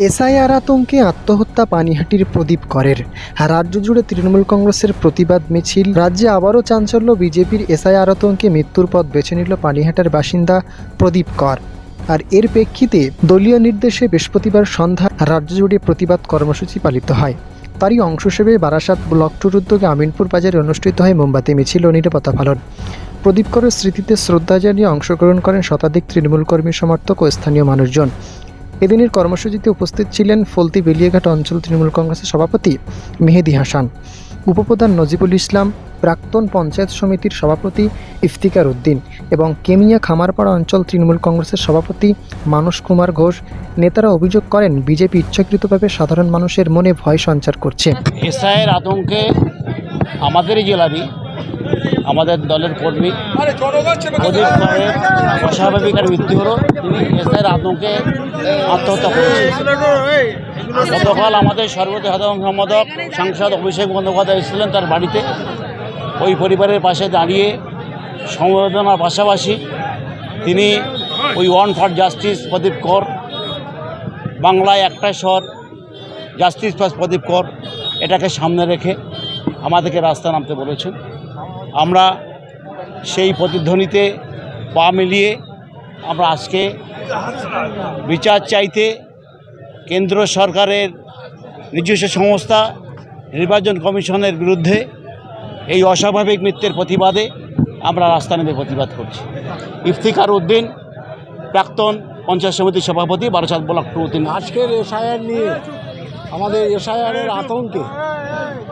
SIR আতঙ্কে আত্মহত্যা পানিহাটির প্রদীপ করের। রাজ্য জুড়ে তৃণমূল কংগ্রেসের প্রতিবাদ মিছিল। রাজ্যে আবারও চাঞ্চল্য, বিজেপির এসআইআর আতঙ্কে মৃত্যুর পথ বেছে নিল পানিহাটার বাসিন্দা প্রদীপ কর। আর এর প্রেক্ষিতে দলীয় নির্দেশে বৃহস্পতিবার সন্ধ্যা রাজ্য জুড়ে প্রতিবাদ কর্মসূচি পালিত হয়। তারই অংশ হিসেবে বারাসাত ব্লক টুর উদ্যোগে আমিনপুর বাজারে অনুষ্ঠিত হয় মোমবাতি মিছিল ও নিরাপত্তা পালন প্রদীপ করের স্মৃতিতে শ্রদ্ধা জানিয়ে অংশগ্রহণ করেন শতাধিক তৃণমূল কর্মী, সমর্থক ও স্থানীয় মানুষজন। এদিনের কর্মসূচিতে উপস্থিত ছিলেন ফলতি বেলিয়াঘাট অঞ্চল তৃণমূল কংগ্রেসের সভাপতি মেহেদি হাসান, উপপ্রধান নজিবুল ইসলাম, প্রাক্তন পঞ্চায়েত সমিতির সভাপতি ইফতিকার উদ্দিন এবং কেমিয়া খামারপাড়া অঞ্চল তৃণমূল কংগ্রেসের সভাপতি মানস কুমার ঘোষ। নেতারা অভিযোগ করেন, বিজেপি ইচ্ছাকৃতভাবে সাধারণ মানুষের মনে ভয় সঞ্চার করছে। এসআইয়ের আতঙ্কে আমাদেরই জেলারই আমাদের দলের কর্মী প্রদীপ করের অস্বাভাবিকের মৃত্যু হলো তিনি এসআইয়ের আতঙ্কে আত্মহত্যা করেছেন। গতকাল আমাদের সর্বদলীয় সাধারণ সম্পাদক, সাংসদ অভিষেক বন্দ্যোপাধ্যায় এসেছিলেন তার বাড়িতে। ওই পরিবারের পাশে দাঁড়িয়ে সমবেদনার পাশাপাশি তিনি ওই ওয়ান ফর জাস্টিস প্রদীপ কর, বাংলায় একটা স্বর, জাস্টিস প্লাস প্রদীপ কর, এটাকে সামনে রেখে আমাদেরকে রাস্তা নামতে বলেছেন। আমরা সেই প্রতিধ্বনিতে পা মিলিয়ে আমরা আজকে বিচার চাইতে কেন্দ্র সরকারের নিজস্ব সংস্থা, নির্বাচন কমিশনের বিরুদ্ধে এই অস্বাভাবিক মৃত্যুর প্রতিবাদে আমরা রাস্তা নেমে প্রতিবাদ করছি। ইফতিকার উদ্দিন, প্রাক্তন পঞ্চায়েত সমিতির সভাপতি বারাসাত ব্লক টু তিনি আজকের এসআইআর নিয়ে আমাদের এসআইআরের আতঙ্কে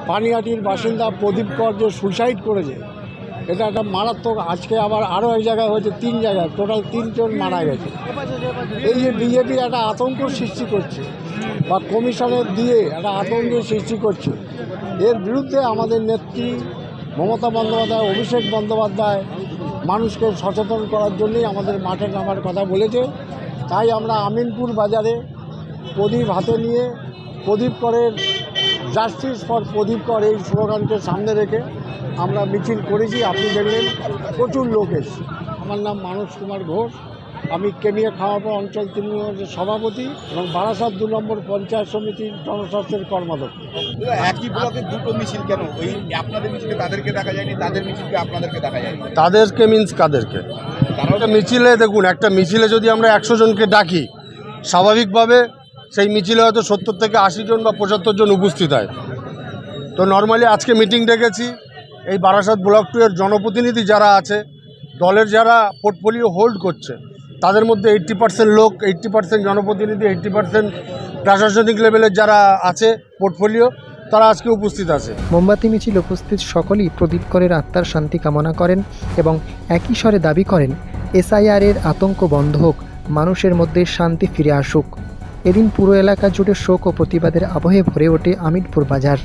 পানিহাটির বাসিন্দা প্রদীপ কর যে সুইসাইড করেছে, এটা একটা মারাত্মক, আজকে আবার আরও এক জায়গায় হয়েছে, তিন জায়গায়, টোটাল তিনজন মারা গেছে। এই যে বিজেপি একটা আতঙ্ক সৃষ্টি করছে, বা কমিশনের দিয়ে একটা আতঙ্কের সৃষ্টি করছে, এর বিরুদ্ধে আমাদের নেত্রী মমতা বন্দ্যোপাধ্যায়, অভিষেক বন্দ্যোপাধ্যায় মানুষকে সচেতন করার জন্যই আমাদের মাঠে নামার কথা বলেছে। তাই আমরা আমিনপুর বাজারে প্রদীপ হাতে নিয়ে প্রদীপ করের জাস্টিস ফর প্রদীপ কর এই স্লোগানকে সামনে রেখে আমরা মিছিল করেছি। আপনি দেখলেন প্রচুর লোক এসছে। আমার নাম মানস কুমার ঘোষ। আমি কেমিয়া খাওয়াপা অঞ্চল তৃণমূলের সভাপতি এবং বারাসাত দু নম্বর পঞ্চায়েত সমিতির জনস্বাস্থ্যের কর্মাধ্যক্ষ। একই ব্লকে দুটো মিছিল কেন? ওই আপনাদের মিছিলে তাদেরকে দেখা যায়নি তাদের মিছিলকে আপনাদেরকে দেখা যায়নি। তাদেরকে মিন্স কাদেরকে? একটা মিছিলে দেখুন একটা মিছিলে যদি আমরা একশো জনকে ডাকি স্বাভাবিকভাবে সেই মিছিলে হয়তো সত্তর থেকে আশি জন বা পঁচাত্তর জন উপস্থিত হয়। তো নর্মালি আজকে মিটিং ডেকেছি। এই বারাসাত ব্লক টু এর জনপ্রতিনিধি যারা আছে, দলের যারা পোর্টফোলিও হোল্ড করছে, তাদের মধ্যে এইট্টি পার্সেন্ট লোক এইট্টি পার্সেন্ট জনপ্রতিনিধি এইট্টি পার্সেন্ট প্রশাসনিক লেভেলের যারা আছে পোর্টফোলিও তারা আজকে উপস্থিত আছে। মোমবাতি মিছিল উপস্থিত সকলেই প্রদীপ করের আত্মার শান্তি কামনা করেন এবং একই স্বরে দাবি করেন এসআইআরের আতঙ্ক বন্ধ হোক, মানুষের মধ্যে শান্তি ফিরে আসুক। এদিন পুরো এলাকা জুড়ে শোক ও প্রতিবাদের আবহে ভরে ওঠে আমিরপুর বাজার।